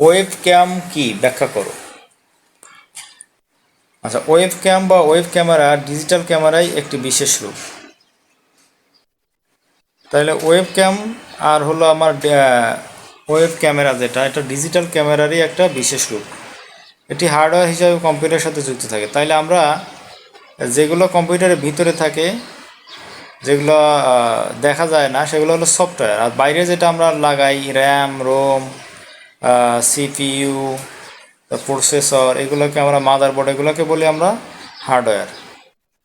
Web ক্যাম কি? ব্যাখ্যা করো। আচ্ছা ওয়েব ক্যাম বা ওয়েব ক্যামেরা ডিজিটাল ক্যামেরাই একটি বিশেষ রূপ। তাহলে ওয়েব ক্যাম আর হলো আমার ওয়েব ক্যামেরা যেটা, এটা ডিজিটাল ক্যামেরারই একটা বিশেষ রূপ। এটি হার্ডওয়্যার হিসাবে কম্পিউটারের সাথে যুক্ত থাকে। তাইলে আমরা যেগুলো কম্পিউটারের ভিতরে থাকে, যেগুলো দেখা যায় না, সেগুলো হলো সফটওয়্যার আর বাইরে যেটা আমরা লাগাই র্যাম রোম সিপিইউ প্রসেসর এগুলোকে আমরা মাদারবোর্ড এগুলোকে বলি আমরা হার্ডওয়্যার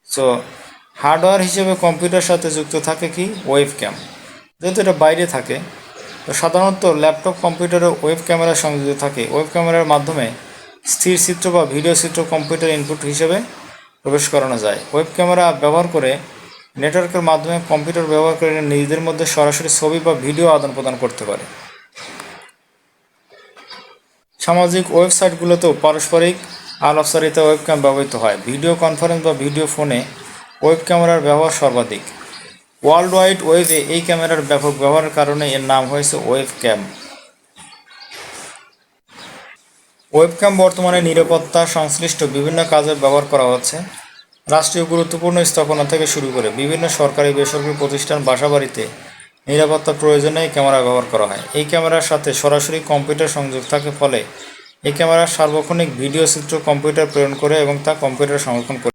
সো হার্ডওয়্যার হিসেবে কম্পিউটার সাথে যুক্ত থাকে কি? ওয়েব ক্যাম যেহেতু এটা বাইরে থাকে, তো সাধারণত ল্যাপটপ কম্পিউটারে ওয়েব ক্যামেরা সংযুক্ত থাকে। ওয়েব ক্যামেরার মাধ্যমে স্থির চিত্র বা ভিডিও চিত্র কম্পিউটার ইনপুট হিসেবে প্রবেশ করানো যায়। ওয়েব ক্যামেরা ব্যবহার করে নেটওয়ার্কের মাধ্যমে কম্পিউটার ব্যবহার করে নিজেদের মধ্যে সরাসরি ছবি বা ভিডিও আদান প্রদান করতে পারে। সামাজিক ওয়েবসাইটগুলোতেও পারস্পরিক আলাপচারিতা ওয়েবক্যাম ব্যবহৃত হয়। ভিডিও কনফারেন্স বা ভিডিও ফোনে ওয়েব ক্যামেরার ব্যবহার সর্বাধিক। ওয়ার্ল্ড ওয়াইড ওয়েবে এই ক্যামেরার ব্যাপক ব্যবহারের কারণে এর নাম হয়েছে ওয়েব ক্যাম ওয়েবক্যাম বর্তমানে নিরাপত্তা সংশ্লিষ্ট বিভিন্ন কাজে ব্যবহার করা হচ্ছে। রাষ্ট্রীয় গুরুত্বপূর্ণ স্থাপনা থেকে শুরু করে বিভিন্ন সরকারি বেসরকারি প্রতিষ্ঠান বাসাবাড়িতে নিরাপত্তার প্রয়োজনে এই ক্যামেরা ব্যবহার করা হয়। এই ক্যামেরার সাথে সরাসরি কম্পিউটার সংযোগ থাকে ফলে এই ক্যামেরা সার্বক্ষণিক ভিডিও চিত্র কম্পিউটার প্রেরণ করে এবং তা কম্পিউটার সংরক্ষণ করে।